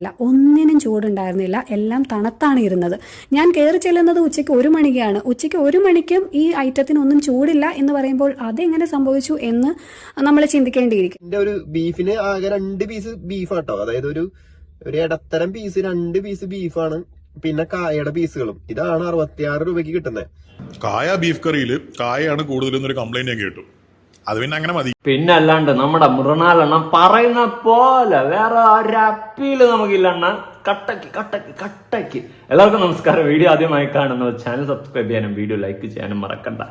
ഇല്ല ഒന്നിനും ചൂടുണ്ടായിരുന്നില്ല. എല്ലാം തണുത്താണ് ഇരുന്നത്. ഞാൻ കയറി ചെല്ലുന്നത് ഉച്ചയ്ക്ക് ഒരു മണിക്കാണ്. ഉച്ചയ്ക്ക് ഒരു മണിക്കും ഈ ഐറ്റത്തിനൊന്നും ചൂടില്ല എന്ന് പറയുമ്പോൾ അതെങ്ങനെ സംഭവിച്ചു എന്ന് നമ്മൾ ചിന്തിക്കേണ്ടിയിരിക്കും. എന്റെ ഒരു ബീഫിന് ആകെ രണ്ട് പീസ് ബീഫ് കേട്ടോ അതായത് ഒരു ഒരു ഇടത്തരം പീസ് രണ്ട് പീസ് ബീഫാണ്. പിന്നെ കായയുടെ പീസുകളും ഇതാണ് അറുപത്തിയാറ് രൂപയ്ക്ക് കിട്ടുന്നത്. കായ ബീഫ് കറിയിൽ കായയാണ് കൂടുതലെന്നൊരു കംപ്ലൈന്റ് ഞാൻ കേട്ടു. അത് പിന്നെ അങ്ങനെ മതി. പിന്നെ അല്ലാണ്ട് നമ്മുടെ മൃണാലെണ്ണം പറയുന്ന പോലെ വേറെ ഒരപ്പീൽ നമുക്കില്ലെണ്ണ. കട്ടക്ക് കട്ടക്ക് കട്ടക്ക്. എല്ലാവർക്കും നമസ്കാരം. വീഡിയോ ആദ്യമായി കാണുന്നവർ ചാനൽ സബ്സ്ക്രൈബ് ചെയ്യാനും വീഡിയോ ലൈക്ക് ചെയ്യാനും മറക്കണ്ട.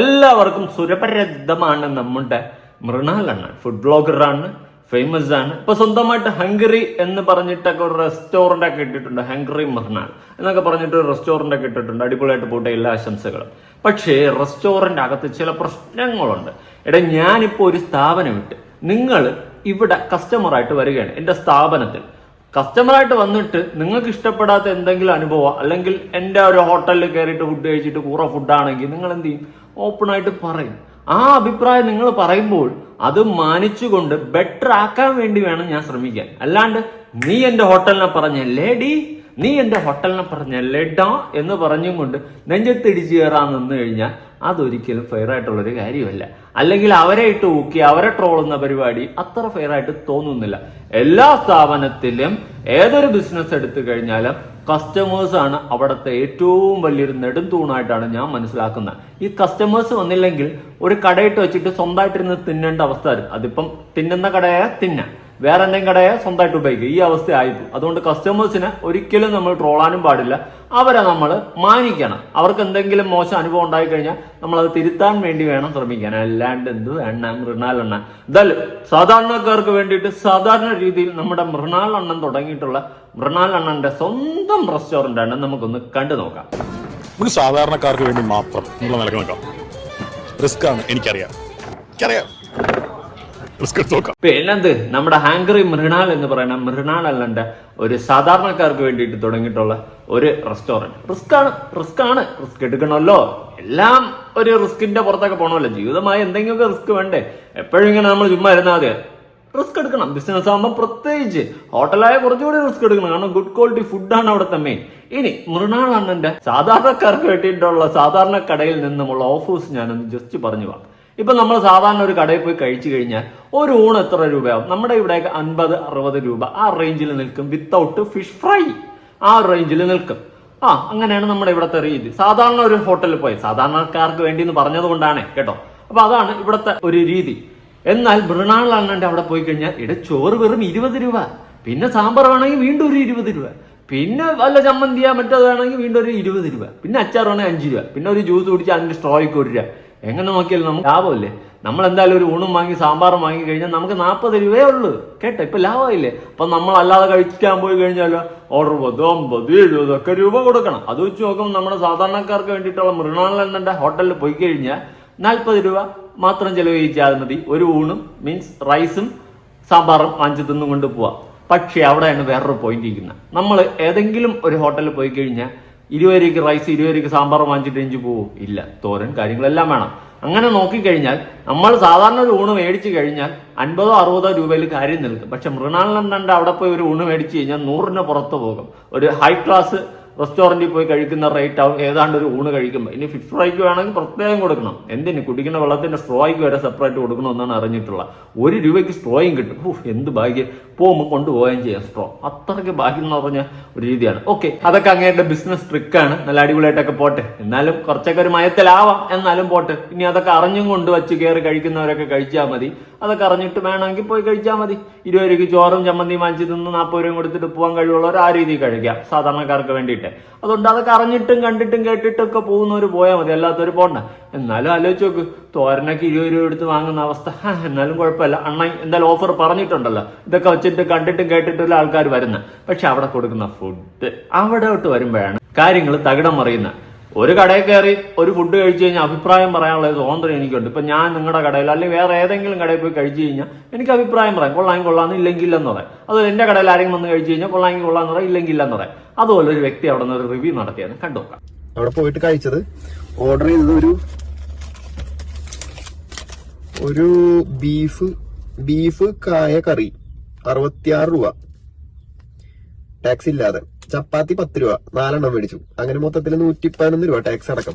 എല്ലാവർക്കും സുരപരിതമാണ് നമ്മുടെ മൃണാലെണ്ണ. ഫുഡ് ബ്ലോഗറാണ് ഫേമസ് ആണ്. ഇപ്പൊ സ്വന്തമായിട്ട് ഹംഗറി എന്ന് പറഞ്ഞിട്ടൊക്കെ ഒരു റെസ്റ്റോറന്റ് ഒക്കെ ഇട്ടിട്ടുണ്ട്. ഹംഗറി മൃണാൽ എന്നൊക്കെ പറഞ്ഞിട്ട് ഒരു റെസ്റ്റോറന്റ് ഒക്കെ ഇട്ടിട്ടുണ്ട്. അടിപൊളിയായിട്ട് പോട്ടെ എല്ലാ ആശംസകളും. പക്ഷേ റെസ്റ്റോറന്റ് അകത്ത് ചില പ്രശ്നങ്ങളുണ്ട്. എടാ ഞാനിപ്പോൾ ഒരു സ്ഥാപനം ഇട്ട് നിങ്ങൾ ഇവിടെ കസ്റ്റമറായിട്ട് വരികയാണ് എന്റെ സ്ഥാപനത്തിൽ. കസ്റ്റമറായിട്ട് വന്നിട്ട് നിങ്ങൾക്ക് ഇഷ്ടപ്പെടാത്ത എന്തെങ്കിലും അനുഭവം അല്ലെങ്കിൽ എന്റെ ഒരു ഹോട്ടലിൽ കയറിയിട്ട് ഫുഡ് കഴിച്ചിട്ട് കൂറ ഫുഡാണെങ്കിൽ നിങ്ങൾ എന്ത് ചെയ്യും? ഓപ്പണായിട്ട് പറയും. ആ അഭിപ്രായം നിങ്ങൾ പറയുമ്പോൾ അത് മാനിച്ചുകൊണ്ട് ബെറ്റർ ആക്കാൻ വേണ്ടി വേണം ഞാൻ ശ്രമിക്കാൻ. അല്ലാണ്ട് നീ എന്റെ ഹോട്ടലിനെ പറഞ്ഞ ലേഡി നീ എന്റെ ഹോട്ടലിനെ പറഞ്ഞ ലഡാ എന്ന് പറഞ്ഞും കൊണ്ട് നെഞ്ചത്തിടിച്ച് കയറാൻ നിന്ന് കഴിഞ്ഞാൽ അതൊരിക്കലും ഫെയർ ആയിട്ടുള്ളൊരു കാര്യമല്ല. അല്ലെങ്കിൽ അവരെ ഇട്ട് ഊക്കി അവരെ ട്രോളുന്ന പരിപാടി അത്ര ഫെയർ ആയിട്ട് തോന്നുന്നില്ല. എല്ലാ സ്ഥാപനത്തിലും ഏതൊരു ബിസിനസ് എടുത്തു കഴിഞ്ഞാലും കസ്റ്റമേഴ്സ് ആണ് അവിടുത്തെ ഏറ്റവും വലിയൊരു നെടും തൂണായിട്ടാണ് ഞാൻ മനസ്സിലാക്കുന്നത്. ഈ കസ്റ്റമേഴ്സ് വന്നില്ലെങ്കിൽ ഒരു കടയിട്ട് വെച്ചിട്ട് സ്വന്തമായിട്ടിരുന്ന് തിന്നേണ്ട അവസ്ഥ അതിപ്പം തിന്നുന്ന കടയായ തിന്നാം. വേറെ എന്തെങ്കിലും കടയെ സ്വന്തമായിട്ട് ഉപയോഗിക്കുക. ഈ അവസ്ഥ ആയിപ്പോ അതുകൊണ്ട് കസ്റ്റമേഴ്സിനെ ഒരിക്കലും നമ്മൾ ട്രോളാനും പാടില്ല. അവരെ നമ്മൾ മാനിക്കണം. അവർക്ക് എന്തെങ്കിലും മോശം അനുഭവം ഉണ്ടായി കഴിഞ്ഞാൽ നമ്മൾ അത് തിരുത്താൻ വേണ്ടി വേണം ശ്രമിക്കാൻ. അല്ലാണ്ട് എന്ത് എണ്ണ? മൃണാൽ എണ്ണ. എന്തായാലും സാധാരണക്കാർക്ക് വേണ്ടിയിട്ട് സാധാരണ രീതിയിൽ നമ്മുടെ മൃണാൽ എണ്ണം തുടങ്ങിയിട്ടുള്ള മൃണാൽ എണ്ണന്റെ സ്വന്തം റെസ്റ്റോറന്റ് ആണ്. നമുക്കൊന്ന് കണ്ടു നോക്കാം. നമുക്ക് സാധാരണക്കാർക്ക് വേണ്ടി മാത്രം നമ്മൾ നിലനിൽക്കാം നിൽക്കാം. റിസ്ക് ആണ് എനിക്കറിയാം. എനിക്കറിയാം. പിന്നെന്ത്? നമ്മുടെ ഹാങ്കറി മൃണാൾ എന്ന് പറയുന്ന മൃണാൾ അല്ലണ്ട ഒരു സാധാരണക്കാർക്ക് വേണ്ടിയിട്ട് തുടങ്ങിയിട്ടുള്ള ഒരു റെസ്റ്റോറന്റ് റിസ്ക് ആണ് റിസ്ക് ആണ്. റിസ്ക് എടുക്കണമല്ലോ. എല്ലാം ഒരു റിസ്കിന്റെ പുറത്തൊക്കെ പോകണമല്ലോ ജീവിതമായി എന്തെങ്കിലുമൊക്കെ റിസ്ക് വേണ്ടേ? എപ്പോഴും ഇങ്ങനെ നമ്മൾ ചുമ്മാ ഇരുന്നാൽ മതി. റിസ്ക് എടുക്കണം. ബിസിനസ് ആകുമ്പോൾ പ്രത്യേകിച്ച് ഹോട്ടലായ കുറച്ചുകൂടി റിസ്ക് എടുക്കണം. കാരണം ഗുഡ് ക്വാളിറ്റി ഫുഡാണ് അവിടെ മെയിൻ ഇനി മൃണാൾ അണ്ണന്റെ സാധാരണക്കാർക്ക് വേണ്ടിയിട്ടുള്ള സാധാരണ കടയിൽ നിന്നുമുള്ള ഓഫേഴ്സ് ഞാനൊന്ന് ജസ്റ്റ് പറഞ്ഞു പോകാം ഇപ്പൊ നമ്മൾ സാധാരണ ഒരു കടയിൽ പോയി കഴിച്ചു കഴിഞ്ഞാൽ ഒരു ഊണ് എത്ര രൂപയാവും? നമ്മുടെ ഇവിടെയൊക്കെ അൻപത് അറുപത് രൂപ. ആ റേഞ്ചിൽ നിൽക്കും. വിത്തൗട്ട് ഫിഷ് ഫ്രൈ ആ റേഞ്ചിൽ നിൽക്കും. ആ അങ്ങനെയാണ് നമ്മുടെ ഇവിടുത്തെ രീതി. സാധാരണ ഒരു ഹോട്ടലിൽ പോയി. സാധാരണക്കാർക്ക് വേണ്ടി എന്ന് പറഞ്ഞത് കൊണ്ടാണ് കേട്ടോ. അപ്പൊ അതാണ് ഇവിടുത്തെ ഒരു രീതി. എന്നാൽ മൃണാൾ അണ്ണന്റെ അവിടെ പോയി കഴിഞ്ഞാൽ ഇട ചോറ് വെറും ഇരുപത് രൂപ. പിന്നെ സാമ്പാർ വേണമെങ്കിൽ വീണ്ടും ഒരു ഇരുപത് രൂപ. പിന്നെ വല്ല ചമ്മന്തിയാ വേണമെങ്കിൽ വീണ്ടും ഒരു ഇരുപത് രൂപ. പിന്നെ അച്ചാർ വേണമെങ്കിൽ അഞ്ച് രൂപ. പിന്നെ ഒരു ജ്യൂസ് കുടിച്ചാൽ അതിന്റെ സ്ട്രോയ്ക്ക് ഒരു രൂപ. എങ്ങനെ നോക്കിയാലും നമുക്ക് ലാഭമല്ലേ? നമ്മൾ എന്തായാലും ഒരു ഊണും വാങ്ങി സാമ്പാറും വാങ്ങി കഴിഞ്ഞാൽ നമുക്ക് നാൽപ്പത് രൂപയേ ഉള്ളൂ. കേട്ടോ? ഇപ്പൊ ലാഭമില്ലേ അപ്പൊ നമ്മൾ അല്ലാതെ കഴിക്കാൻ പോയി കഴിഞ്ഞാൽ അറുപത് അമ്പത് എഴുപതൊക്കെ രൂപ കൊടുക്കണം. അത് വെച്ച് നോക്കുമ്പോൾ നമ്മുടെ സാധാരണക്കാർക്ക് വേണ്ടിയിട്ടുള്ള മൃണാളണ്ണന്റെ ഹോട്ടലിൽ പോയി കഴിഞ്ഞാൽ നാൽപ്പത് രൂപ മാത്രം ചെലവഴിച്ചാൽ മതി. ഒരു ഊണും മീൻസ് റൈസും സാമ്പാറും വാങ്ങിച്ച് തിന്നും കൊണ്ട് പോവാം. പക്ഷേ അവിടെയാണ് വേറൊരു പോയിന്റ് ഇരിക്കുന്നത്. നമ്മൾ ഏതെങ്കിലും ഒരു ഹോട്ടലിൽ പോയി കഴിഞ്ഞാൽ ഇരുപത് രൂപയ്ക്ക് റൈസ് ഇരുപത് രൂപയ്ക്ക് സാമ്പാർ വാങ്ങിച്ചിട്ട് എഞ്ചു പോവും? ഇല്ല. തോരൻ കാര്യങ്ങളെല്ലാം വേണം. അങ്ങനെ നോക്കിക്കഴിഞ്ഞാൽ നമ്മൾ സാധാരണ ഒരു ഊണ് മേടിച്ചു കഴിഞ്ഞാൽ അൻപതോ അറുപതോ രൂപയിൽ കാര്യം നിൽക്കും. പക്ഷെ മൃണാളിനണ്ട് അവിടെ പോയി ഒരു ഊണ് മേടിച്ചു കഴിഞ്ഞാൽ നൂറിന് പുറത്ത് പോകും. ഒരു ഹൈ ക്ലാസ് റെസ്റ്റോറന്റിൽ പോയി കഴിക്കുന്ന റേറ്റ് ആവും. ഏതാണ്ട് ഒരു ഊണ് കഴിക്കുമ്പോൾ ഇനി ഫിഷ് ഫ്രൈക്ക് വേണമെങ്കിൽ പ്രത്യേകം കൊടുക്കണം. എന്തിന്? കുടിക്കുന്ന വെള്ളത്തിന്റെ സ്ട്രോയ്ക്ക് വരെ സെപ്പറേറ്റ് കൊടുക്കണമെന്നാണ് അറിഞ്ഞിട്ടുള്ള ഒരു രൂപയ്ക്ക് സ്ട്രോയും കിട്ടും. എന്ത് ഭാഗ്യം. പോകുമ്പോൾ കൊണ്ടുപോവുകയും ചെയ്യാം സ്ട്രോ അത്രയ്ക്ക് ഭാഗ്യം എന്ന് പറഞ്ഞ ഒരു രീതിയാണ്. ഓക്കെ അതൊക്കെ അങ്ങേരുടെ ബിസിനസ് ട്രിക്കാണ് നല്ല അടിപൊളിയായിട്ടൊക്കെ പോട്ടെ. എന്നാലും കുറച്ചൊക്കെ ഒരു മയത്തിലാവാം. എന്നാലും പോട്ടെ. ഇനി അതൊക്കെ അറിഞ്ഞും കൊണ്ട് വെച്ച് കയറി കഴിക്കുന്നവരൊക്കെ കഴിച്ചാൽ മതി. അതൊക്കെ അറിഞ്ഞിട്ട് വേണമെങ്കിൽ പോയി കഴിച്ചാൽ മതി. ഇരുപത് രൂപയ്ക്ക് ചോറും ചമ്മന്തിയും വാങ്ങിച്ച് തിന്ന് നാൽപ്പത് രൂപയും കൊടുത്തിട്ട് പോകാൻ കഴിവുള്ളവർ ആ രീതിയിൽ കഴിക്കാം. സാധാരണക്കാർക്ക് വേണ്ടിയിട്ട്. അതുകൊണ്ട് അതൊക്കെ അറിഞ്ഞിട്ടും കണ്ടിട്ടും കേട്ടിട്ടും ഒക്കെ പോകുന്നവർ പോയാൽ മതി. അല്ലാത്തവർ പോണ്ട. എന്നാലും ആലോചിച്ച് നോക്ക്. തോരനൊക്കെ ഇരുപത് രൂപ എടുത്ത് വാങ്ങുന്ന അവസ്ഥ. എന്നാലും കുഴപ്പമില്ല. അണ്ണ എന്തായാലും ഓഫർ പറഞ്ഞിട്ടുണ്ടല്ലോ. ഇതൊക്കെ വെച്ചിട്ട് കണ്ടിട്ടും കേട്ടിട്ടുള്ള ആൾക്കാർ വരുന്ന. പക്ഷെ അവിടെ കൊടുക്കുന്ന ഫുഡ് അവിടോട്ട് വരുമ്പോഴാണ് കാര്യങ്ങൾ തകിടം മറിയുന്നത് ഒരു കടയിൽ കയറി ഒരു ഫുഡ് കഴിച്ചു കഴിഞ്ഞാൽ അഭിപ്രായം പറയാനുള്ള സ്വാതന്ത്ര്യം എനിക്കുണ്ട്. ഇപ്പം ഞാൻ നിങ്ങളുടെ കടയിൽ അല്ലെങ്കിൽ വേറെ ഏതെങ്കിലും കടയിൽ പോയി കഴിച്ചു കഴിഞ്ഞാൽ എനിക്ക് അഭിപ്രായം പറയാം. കൊള്ളാങ്കിൽ കൊള്ളാന്ന് ഇല്ലെങ്കിൽ ഇല്ലെന്ന് പറയാം. അതുപോലെ എന്റെ കടയിൽ ആരെങ്കിലും വന്ന് കഴിച്ചു കഴിഞ്ഞാൽ കൊള്ളാമെങ്കിൽ കൊള്ളാന്ന് പറയാം. ഇല്ലെങ്കിൽ ഇല്ലെന്ന് പറയാം. അതുപോലെ ഒരു വ്യക്തി അവിടെ നിന്ന് ഒരു റിവ്യൂ നടത്തിയാണ് കണ്ടുനോക്കാം അവിടെ പോയിട്ട് കഴിച്ചത് ഓർഡർ ചെയ്തത് ഒരു ഒരു ബീഫ് ബീഫ് കായ കറി. അറുപത്തിയാറ് രൂപ. ടാക്സ് ഇല്ലാതെ. ചപ്പാത്തി പത്ത് രൂപ. നാലെണ്ണം മേടിച്ചു. അങ്ങനെ മൊത്തത്തിൽ നൂറ്റി പതിനൊന്ന് രൂപ ടാക്സ് അടക്കം.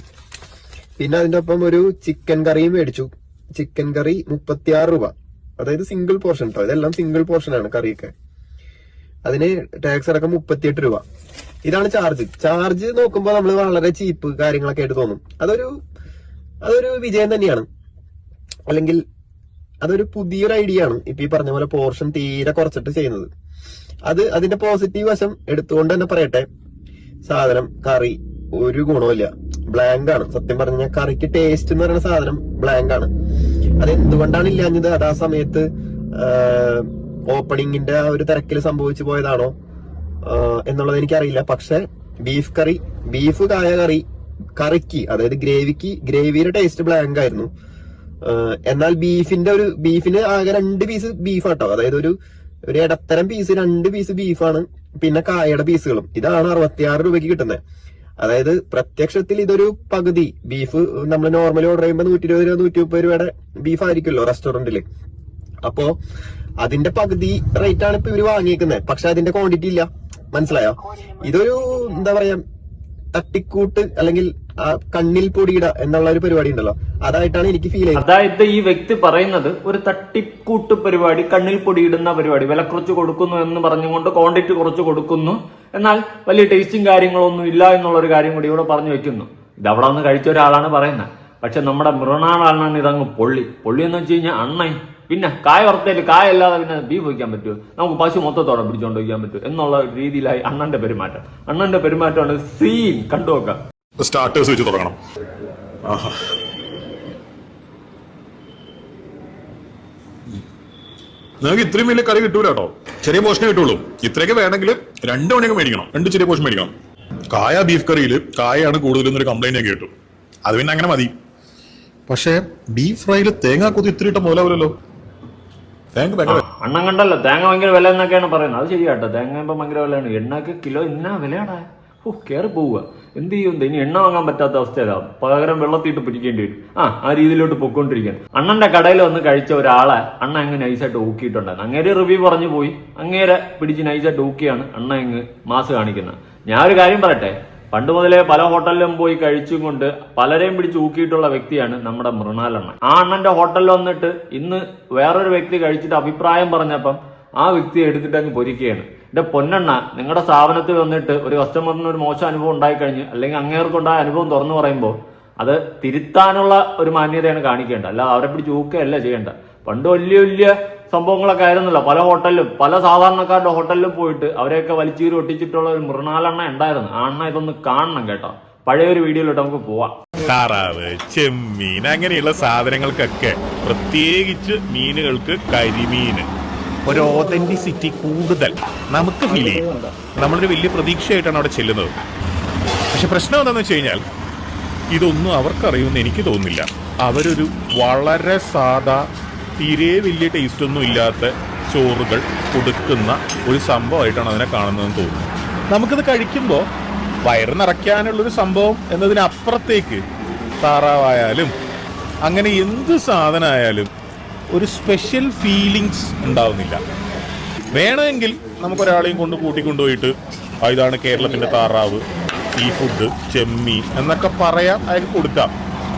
പിന്നെ അതിന്റെ ഒപ്പം ഒരു ചിക്കൻ കറിയും മേടിച്ചു. ചിക്കൻ കറി മുപ്പത്തിയാറ് രൂപ. അതായത് സിംഗിൾ പോർഷൻ കേട്ടോ ഇതെല്ലാം സിംഗിൾ പോർഷൻ ആണ് കറിയൊക്കെ അതിന് ടാക്സ് അടക്കം മുപ്പത്തിയെട്ട് രൂപ. ഇതാണ് ചാർജ് ചാർജ് നോക്കുമ്പോൾ നമ്മൾ വളരെ ചീപ്പ് കാര്യങ്ങളൊക്കെ ആയിട്ട് തോന്നും. അതൊരു അതൊരു വിജയം തന്നെയാണ്. അല്ലെങ്കിൽ അതൊരു പുതിയൊരു ഐഡിയ ആണ്. ഇപ്പൊ ഈ പറഞ്ഞ പോലെ പോർഷൻ തീരെ കുറച്ചിട്ട് ചെയ്യുന്നത്. അത് അതിന്റെ പോസിറ്റീവ് വശം എടുത്തുകൊണ്ട് തന്നെ പറയട്ടെ. സാധനം കറി ഒരു ഗുണമില്ല ബ്ലാങ്ക് ആണ്. സത്യം പറഞ്ഞ കറിക്ക് ടേസ്റ്റ് എന്ന് പറയുന്ന സാധനം ബ്ലാങ്ക് ആണ്. അത് എന്തുകൊണ്ടാണ് ഇല്ലാഞ്ഞത്? അത് ആ സമയത്ത് ഓപ്പണിങ്ങിന്റെ ആ ഒരു തിരക്കിൽ സംഭവിച്ചു പോയതാണോ? എന്നുള്ളത് എനിക്കറിയില്ല. പക്ഷെ ബീഫ് കറി ബീഫ് കായ കറി കറിക്ക് അതായത് ഗ്രേവിക്ക് ഗ്രേവിയുടെ ടേസ്റ്റ് ബ്ലാങ്ക് ആയിരുന്നു. എന്നാൽ ബീഫിന്റെ ഒരു ബീഫിന് ആകെ രണ്ട് പീസ് ബീഫ് ആട്ടോ. അതായത് ഒരു ഒരു ഇടത്തരം പീസ് രണ്ട് പീസ് ബീഫാണ് പിന്നെ കായയുടെ പീസുകളും ഇതാണ് അറുപത്തിയാറ് രൂപയ്ക്ക് കിട്ടുന്നത് അതായത് പ്രത്യക്ഷത്തിൽ ഇതൊരു പകുതി ബീഫ് നമ്മൾ നോർമലി ഓർഡർ ചെയ്യുമ്പോൾ നൂറ്റി ഇരുപത് രൂപ നൂറ്റി മുപ്പത് രൂപയുടെ ബീഫ് ആയിരിക്കുമല്ലോ റെസ്റ്റോറന്റിൽ അപ്പോ അതിന്റെ പകുതി റേറ്റ് ആണ് ഇപ്പൊ ഇവർ വാങ്ങിയേക്കുന്നത് പക്ഷെ അതിന്റെ ക്വാണ്ടിറ്റി ഇല്ല. മനസ്സിലായോ? ഇതൊരു എന്താ പറയാ തട്ടിക്കൂട്ട് അല്ലെങ്കിൽ കണ്ണിൽ പൊടിയിട എന്നുള്ള ഒരു പരിപാടി ഉണ്ടല്ലോ. അതായിട്ടാണ് എനിക്ക് ഫീൽ ചെയ്യുന്നത്. അതായത് ഈ വ്യക്തി പറയുന്നത് ഒരു തട്ടിക്കൂട്ട് പരിപാടി കണ്ണിൽ പൊടിയിടുന്ന പരിപാടി വില കുറച്ച് കൊടുക്കുന്നു എന്ന് പറഞ്ഞുകൊണ്ട് ക്വാണ്ടിറ്റി കുറച്ച് കൊടുക്കുന്നു. എന്നാൽ വലിയ ടേസ്റ്റും കാര്യങ്ങളൊന്നും ഇല്ല എന്നുള്ള ഒരു കാര്യം കൂടി ഇവിടെ പറഞ്ഞു വെക്കുന്നു. ഇത് അവിടെ വന്ന് കഴിച്ച ഒരാളാണ് പറയുന്നത്. പക്ഷെ നമ്മുടെ മൃണാളാണ് ഇതങ്ങ് പൊള്ളി. പൊള്ളി എന്ന് വെച്ച് കഴിഞ്ഞാൽ അണ്ണൻ. പിന്നെ കായ വറുത്തേൽ കായ അല്ലാതെ പിന്നെ ബീഫ് വയ്ക്കാൻ പറ്റുമോ? നമുക്ക് പശു മൊത്തത്തോടെ പിടിച്ചുകൊണ്ട് വയ്ക്കാൻ പറ്റുമോ? എന്നുള്ള രീതിയിലായി അണ്ണന്റെ പെരുമാറ്റം. അണ്ണന്റെ പെരുമാറ്റമാണ് സീൻ കണ്ടു സ്റ്റാർട്ടേഴ്സ് വെച്ച് തുടങ്ങണം. നിങ്ങൾക്ക് ഇത്രയും വലിയ കറി കിട്ടൂല കേട്ടോ. ചെറിയ പോഷനെ കിട്ടുള്ളൂ. ഇത്രയൊക്കെ വേണമെങ്കിൽ രണ്ട് മണിയൊക്കെ മേടിക്കണം. രണ്ട് ചെറിയ പോഷൻ മേടിക്കണം. കായ ബീഫ് കറിയിൽ കായയാണ് കൂടുതലും കംപ്ലൈന്റ് ഒക്കെ കേട്ടു. അത് പിന്നെ അങ്ങനെ മതി. പക്ഷേ ബീഫ് ഫ്രൈയിൽ തേങ്ങ കൊത്തി ഇത്ര ഇട്ട മുതലാവില്ലല്ലോ തേങ്ങ ഭയങ്കര അണ്ണം കണ്ടല്ലോ. തേങ്ങ ഭയങ്കര വില എന്നൊക്കെയാണ് പറയുന്നത്. അത് ശരിയാട്ടോ. തേങ്ങ ഭയങ്കര വിലയാണ്. എണ്ണക്ക് കിലോ ഇന്ന വിലയാടാ. ഓ കയറി പോവുക. എന്ത് ചെയ്യും ഇനി എണ്ണ വാങ്ങാൻ പറ്റാത്ത അവസ്ഥയിലാവും പകരം വെള്ളത്തിട്ട് പിടിക്കേണ്ടി വരും. ആ ആ രീതിയിലോട്ട് പൊക്കോണ്ടിരിക്കുകയാണ് അണ്ണന്റെ കടയിൽ വന്ന് കഴിച്ച ഒരാളെ അണ്ണ അങ്ങ് നൈസായിട്ട് ഊക്കിയിട്ടുണ്ടായിരുന്നു അങ്ങേരെ റിവ്യൂ പറഞ്ഞു പോയി. അങ്ങേരെ പിടിച്ച് നൈസായിട്ട് ഊക്കിയാണ് അണ്ണ അങ്ങ് മാസ് കാണിക്കുന്നത്. ഞാൻ ഒരു കാര്യം പറയട്ടെ? പണ്ട് മുതലേ പല ഹോട്ടലിലും പോയി കഴിച്ചും കൊണ്ട് പലരെയും പിടിച്ച് ഊക്കിയിട്ടുള്ള വ്യക്തിയാണ് നമ്മുടെ മൃണാലണ്ണൻ ആ അണ്ണന്റെ ഹോട്ടലിൽ വന്നിട്ട് ഇന്ന് വേറൊരു വ്യക്തി കഴിച്ചിട്ട് അഭിപ്രായം പറഞ്ഞപ്പം ആ വ്യക്തിയെ എടുത്തിട്ട് അങ്ങ് പൊരിക്കുകയാണ്. എന്റെ പൊന്നെണ്ണ നിങ്ങളുടെ സ്ഥാപനത്തിൽ വന്നിട്ട് ഒരു കസ്റ്റമറിന് ഒരു മോശം അനുഭവം ഉണ്ടായിക്കഴിഞ്ഞ് അല്ലെങ്കിൽ അങ്ങേർക്കുണ്ടായ അനുഭവം തുറന്നു പറയുമ്പോൾ അത് തിരുത്താനുള്ള ഒരു മാന്യതയാണ് കാണിക്കേണ്ടത്. അല്ല അവരെ പിടിച്ച് ഊക്കുകയല്ല ചെയ്യേണ്ട പണ്ട് വലിയ വലിയ സംഭവങ്ങളൊക്കെ ആയിരുന്നല്ലോ. പല ഹോട്ടലിലും പല സാധാരണക്കാരുടെ ഹോട്ടലിലും പോയിട്ട് അവരെയൊക്കെ വലിച്ചീരി ഒട്ടിച്ചിട്ടുള്ള ഒരു മൃണാലെണ്ണ ഉണ്ടായിരുന്നു ആ എണ്ണ ഇതൊന്ന് കാണണം കേട്ടോ. പഴയ ഒരു വീഡിയോയിലോട്ട് നമുക്ക് പോവാം. താറാവ് ചെമ്മീൻ അങ്ങനെയുള്ള സാധനങ്ങൾക്കൊക്കെ പ്രത്യേകിച്ച് മീനുകൾക്ക് കരിമീൻ. ഒരു ഓതന്റിസിറ്റി കൂടുതൽ. നമുക്ക് ഫീൽ ചെയ്യും. നമ്മളൊരു വലിയ പ്രതീക്ഷയായിട്ടാണ് അവിടെ ചെല്ലുന്നത്. പക്ഷെ പ്രശ്നം എന്താണെന്ന് വെച്ച് കഴിഞ്ഞാൽ ഇതൊന്നും അവർക്കറിയുമെന്ന് എനിക്ക് തോന്നുന്നില്ല. അവരൊരു വളരെ സാധാ തീരെ വലിയ ടേസ്റ്റൊന്നും ഇല്ലാത്ത ചോറുകൾ കൊടുക്കുന്ന ഒരു സംഭവമായിട്ടാണ് അതിനെ കാണുന്നതെന്ന് തോന്നുന്നു. നമുക്കിത് കഴിക്കുമ്പോൾ വയറ് നിറയ്ക്കാനുള്ളൊരു സംഭവം എന്നതിനപ്പുറത്തേക്ക് താറാവായാലും അങ്ങനെ എന്ത് സാധനമായാലും ഒരു സ്പെഷ്യൽ ഫീലിങ്സ് ഉണ്ടാവുന്നില്ല. വേണമെങ്കിൽ നമുക്കൊരാളെയും കൊണ്ട് കൂട്ടിക്കൊണ്ടുപോയിട്ട് "ആ, ഇതാണ് കേരളത്തിന്റെ താറാവ് സീ ഫുഡ് ചെമ്മീൻ എന്നൊക്കെ പറയാം അയാൾക്ക് കൊടുക്കാം.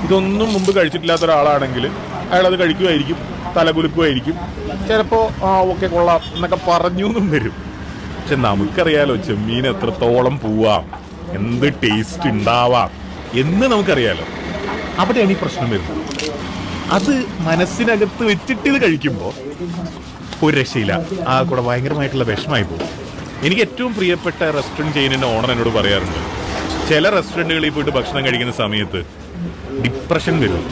ഇതൊന്നും മുമ്പ് കഴിച്ചിട്ടില്ലാത്ത ഒരാളാണെങ്കിൽ അയാളത് കഴിക്കുമായിരിക്കും തലകുലുക്കുമായിരിക്കും. ചിലപ്പോൾ ആ ഓക്കെ കൊള്ളാം എന്നൊക്കെ പറഞ്ഞു എന്നും വരും. പക്ഷെ നമുക്കറിയാലോ ചെമ്മീൻ എത്രത്തോളം പോവാം എന്ത് ടേസ്റ്റ് ഉണ്ടാവാം എന്ന് നമുക്കറിയാലോ. അവിടെയാണ് ഈ പ്രശ്നം വരുന്നത്. അത് മനസ്സിനകത്ത് വെച്ചിട്ട് ഇത് കഴിക്കുമ്പോൾ ഒരു രക്ഷയില്ല. ആ കൂടെ ഭയങ്കരമായിട്ടുള്ള വിഷമായി പോകും. എനിക്ക് ഏറ്റവും പ്രിയപ്പെട്ട റെസ്റ്റോറന്റ് ചെയിനിന്റെ ഓണർ എന്നോട് പറയാറുണ്ട് ചില റെസ്റ്റോറന്റുകളിൽ പോയിട്ട് ഭക്ഷണം കഴിക്കുന്ന സമയത്ത് ഡിപ്രഷൻ വരും.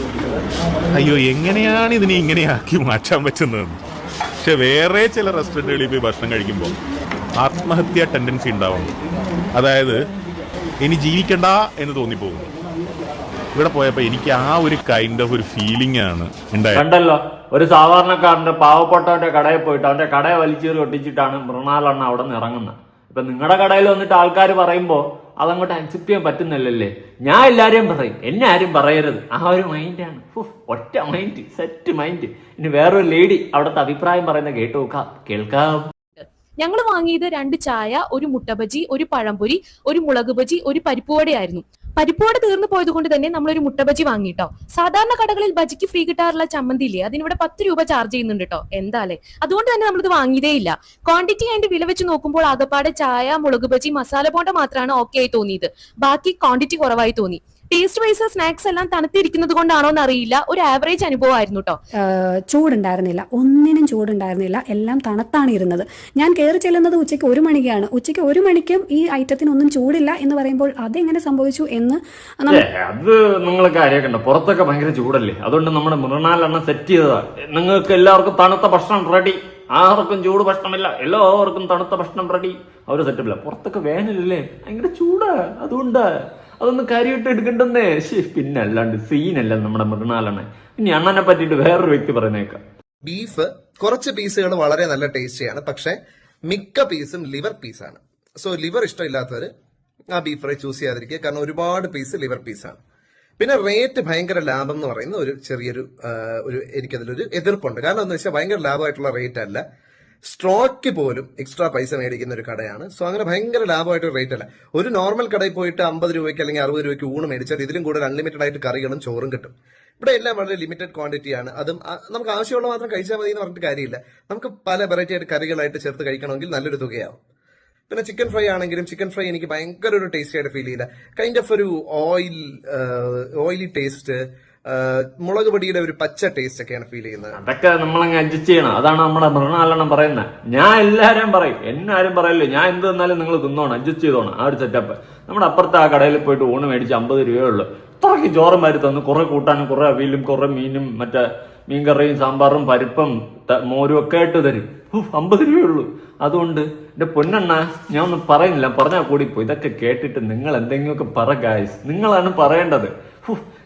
അയ്യോ എങ്ങനെയാണ് ഇതിനെ ഇങ്ങനെയാക്കി മാറ്റാൻ പറ്റുന്നതെന്ന്? പക്ഷെ വേറെ ചില റെസ്റ്റോറന്റുകളിൽ പോയി ഭക്ഷണം കഴിക്കുമ്പോൾ ആത്മഹത്യാ ടെൻഡൻസി ഉണ്ടാവുന്നു. അതായത് ഇനി ജീവിക്കണ്ട എന്ന് തോന്നിപ്പോകുന്നു. ഇവിടെ പോയപ്പോൾ എനിക്ക് ആ ഒരു കൈൻഡ് ഓഫ് ഒരു ഫീലിംഗ് ആണ് ഉണ്ടായത്. കണ്ടല്ലോ ഒരു സാധാരണക്കാരന്റെ പാവപ്പെട്ടവന്റെ കടയിൽ പോയിട്ട് അവന്റെ കടയെ വലിച്ചേറി ഒട്ടിച്ചിട്ടാണ് മൃണാലെണ്ണ അവിടെ നിന്ന് ഇറങ്ങുന്നത്. ഇപ്പൊ നിങ്ങളുടെ കടയിൽ വന്നിട്ട് ആൾക്കാർ പറയുമ്പോൾ അതങ്ങോട്ട് അക്സെപ്റ്റ് ചെയ്യാൻ പറ്റുന്നില്ലല്ലേ? ഞാൻ എല്ലാരെയും പറയും എന്നെ ആരും പറയരുത്. ആ ഒരു മൈൻഡാണ് ഒറ്റ മൈൻഡ് സെറ്റ് മൈൻഡ് ഇനി വേറൊരു ലേഡി അവിടുത്തെ അഭിപ്രായം പറയുന്ന കേട്ടു നോക്കാം. കേൾക്കാം. ഞങ്ങൾ വാങ്ങിയത് രണ്ട് ചായ ഒരു മുട്ട ബജി ഒരു പഴംപൊരി ഒരു മുളക് ബജി ഒരു പരിപ്പുവടയായിരുന്നു. പരിപ്പുവട തീർന്നു പോയത് കൊണ്ട് തന്നെ നമ്മളൊരു മുട്ട ബജി വാങ്ങിട്ടോ. സാധാരണ കടകളിൽ ബജിക്ക് ഫ്രീ കിട്ടാറുള്ള ചമ്മന്തി ഇല്ലേ? അതിനിവിടെ പത്ത് രൂപ ചാർജ് ചെയ്യുന്നുണ്ട് കേട്ടോ എന്താലേ അതുകൊണ്ട് തന്നെ നമ്മളിത് വാങ്ങിയതേ ഇല്ല. ക്വാണ്ടിറ്റി ആൻഡ് വില വെച്ച് നോക്കുമ്പോൾ ആകപ്പാടെ ചായ മുളക് ബജി മസാല പോണ്ട മാത്രമാണ് ഓക്കെ ആയി തോന്നിയത്. ബാക്കി ക്വാണ്ടിറ്റി കുറവായി തോന്നി. ടേസ്റ്റ് വൈസ് സ്നാക്സ് എല്ലാം തണുത്തിരിക്കുന്നത് കൊണ്ടാണോ എന്ന് അറിയില്ല ഒരു ആവറേജ് അനുഭവമായിരുന്നു കേട്ടോ ചൂടുണ്ടായിരുന്നില്ല. ഒന്നിനും ചൂടുണ്ടായിരുന്നില്ല. എല്ലാം തണുത്താണ് ഇരുന്നത്. ഞാൻ കയറി ചെല്ലുന്നത് ഉച്ചയ്ക്ക് ഒരു മണിക്കാണ്. ഉച്ചയ്ക്ക് ഒരു മണിക്കും ഈ ഐറ്റത്തിനൊന്നും ചൂടില്ല എന്ന് പറയുമ്പോൾ അതെങ്ങനെ സംഭവിച്ചു എന്ന് അത് നിങ്ങളൊക്കെ അറിയാക്കണ്ട പുറത്തൊക്കെ ഭയങ്കര ചൂടല്ലേ? അതുകൊണ്ട് നമ്മുടെ മൃണാലെണ്ണം സെറ്റ് ചെയ്തതാ. നിങ്ങൾക്ക് എല്ലാവർക്കും തണുത്ത ഭക്ഷണം റെഡി ആർക്കും ചൂട് ഭക്ഷണമില്ല. എല്ലാവർക്കും തണുത്ത ഭക്ഷണം റെഡി അവർ സെറ്റപ്പില്ല പുറത്തൊക്കെ വേനലല്ലേ? ഭയങ്കര ചൂടാ. അതുകൊണ്ടാ. അതൊന്നും കാര്യമായിട്ട് എടുക്കണ്ടെന്നേ. ശരി പിന്നെ അല്ലാണ്ട് സീനല്ല നമ്മുടെ മൃണാലാണ് ഇനി അണ്ണനെ പറ്റിയിട്ട് വേറൊരു വ്യക്തി പറയുന്നേക്കാം. ബീഫ് കുറച്ച് പീസുകൾ വളരെ നല്ല ടേസ്റ്റിയാണ് പക്ഷെ മിക്ക പീസും ലിവർ പീസാണ് സോ ലിവർ ഇഷ്ടമില്ലാത്തവർ ആ ബീഫ് ഫ്രൈ ചൂസ് ചെയ്യാതിരിക്കുക. കാരണം ഒരുപാട് പീസ് ലിവർ പീസാണ് പിന്നെ റേറ്റ് ഭയങ്കര ലാഭം എന്ന് പറയുന്ന ഒരു ചെറിയൊരു ഒരു എനിക്കതിലൊരു എതിർപ്പുണ്ട്. കാരണം എന്ന് വെച്ചാൽ ഭയങ്കര ലാഭമായിട്ടുള്ള റേറ്റ് അല്ല. സ്ട്രോക്ക് പോലും എക്സ്ട്രാ പൈസ മേടിക്കുന്ന ഒരു കടയാണ്. സോ അങ്ങനെ ഭയങ്കര ലാഭമായിട്ട് റേറ്റ് അല്ല. ഒരു നോർമൽ കടയിൽ പോയിട്ട് അമ്പത് രൂപയ്ക്ക് അല്ലെങ്കിൽ അറുപത് രൂപയ്ക്ക് ഊണ് മേടിച്ചാൽ ഇതിലും കൂടുതൽ അൺലിമിറ്റഡ് ആയിട്ട് കറികളും ചോറും കിട്ടും. ഇവിടെ എല്ലാം വളരെ ലിമിറ്റഡ് ക്വാണ്ടിറ്റി ആണ്. അതും നമുക്ക് ആവശ്യമുള്ള മാത്രം കഴിച്ചാൽ മതി എന്ന് പറഞ്ഞിട്ട് കാര്യമില്ല. നമുക്ക് പല വെറൈറ്റി ആയിട്ട് കറികളായിട്ട് ചേർത്ത് കഴിക്കണമെങ്കിൽ നല്ലൊരു തുകയാവും. പിന്നെ ചിക്കൻ ഫ്രൈ ആണെങ്കിലും ചിക്കൻ ഫ്രൈ എനിക്ക് ഭയങ്കര ഒരു ടേസ്റ്റി ആയിട്ട് ഫീൽ ചെയ്യില്ല. കൈൻഡ് ഓഫ് ഒരു ഓയിൽ ഓയിലി ടേസ്റ്റ് മുളക് പൊടിയുടെ ഒരു പച്ച ടേസ്റ്റ് ഒക്കെയാണ് ഫീൽ ചെയ്യുന്നത്. അതൊക്കെ നമ്മളങ്ങ് അഡ്ജസ്റ്റ് ചെയ്യണം. അതാണ് നമ്മുടെ മൃണാലെണ്ണം പറയുന്നത്. ഞാൻ എല്ലാവരും പറയും. എന്നെ ആരും പറയല്ലേ ഞാൻ എന്ത് തന്നാലും നിങ്ങൾ തിന്നോണം അഡ്ജസ്റ്റ് ചെയ്തോണം ആ ഒരു സെറ്റപ്പ് നമ്മുടെ അപ്പുറത്തെ ആ കടയിൽ പോയിട്ട് ഊണ് മേടിച്ച് അമ്പത് രൂപയേ ഉള്ളൂ. ഇത്രയ്ക്ക് ചോറന്മാർ തന്നു. കുറെ കൂട്ടാനും കുറെ അവിയലും കുറെ മീനും മറ്റേ മീൻകറിയും സാമ്പാറും പരിപ്പും മോരും ഒക്കെ ആയിട്ട് തരും. അമ്പത് രൂപയേ ഉള്ളൂ. അതുകൊണ്ട് എന്റെ പൊന്നെണ്ണ ഞാൻ ഒന്നും പറയുന്നില്ല. പറഞ്ഞാൽ കൂടി പോയി ഇതൊക്കെ കേട്ടിട്ട് നിങ്ങൾ എന്തെങ്കിലുമൊക്കെ പറ ഗായ്സ് നിങ്ങളാണ് പറയേണ്ടത്.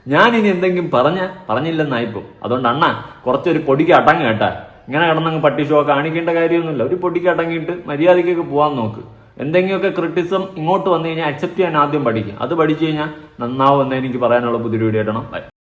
ഞാൻ ഇനി എന്തെങ്കിലും പറഞ്ഞ പറഞ്ഞില്ലെന്നായിപ്പോ അതുകൊണ്ട് അണ്ണ കുറച്ചൊരു പൊടിക്ക് അടങ്ങ് കേട്ടാ. ഇങ്ങനെ കിടന്നങ്ങ് പട്ടി ഷോ കാണിക്കേണ്ട കാര്യമൊന്നുമില്ല. ഒരു പൊടിക്ക് അടങ്ങിയിട്ട് മര്യാദയ്ക്കൊക്കെ പോകാൻ നോക്ക്. എന്തെങ്കിലുമൊക്കെ ക്രിറ്റിസം ഇങ്ങോട്ട് വന്നു കഴിഞ്ഞാൽ അക്സെപ്റ്റ് ചെയ്യാൻ ആദ്യം പഠിക്കും. അത് പഠിച്ചു കഴിഞ്ഞാൽ നന്നാവുമെന്ന് എനിക്ക് പറയാനുള്ള പുതിയ വീഡിയോ ഇടണം